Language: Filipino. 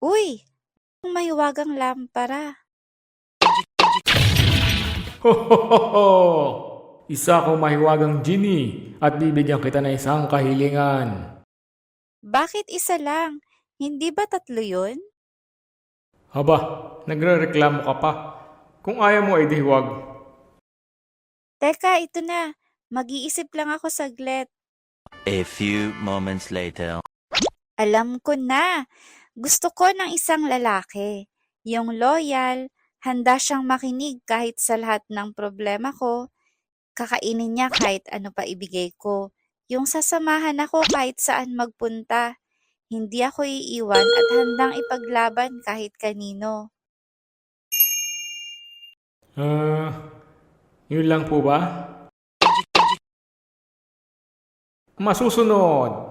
Uy, ang mahiwagang lampara. Ho ho ho ho! Isa akong mahiwagang genie at bibigyan kita ng isang kahilingan. Bakit isa lang? Hindi ba tatlo yun? Haba, nagre-reklamo ka pa. Kung ayaw mo ay di huwag. Teka, ito na. Mag-iisip lang ako saglit. A few moments later. Alam ko na. Gusto ko ng isang lalaki. Yung loyal, handa siyang makinig kahit sa lahat ng problema ko. Kakainin niya kahit ano pa ibigay ko. Yung sasamahan ako kahit saan magpunta. Hindi ako iiwan at handang ipaglaban kahit kanino. Ah, yun lang po ba? Masusunod,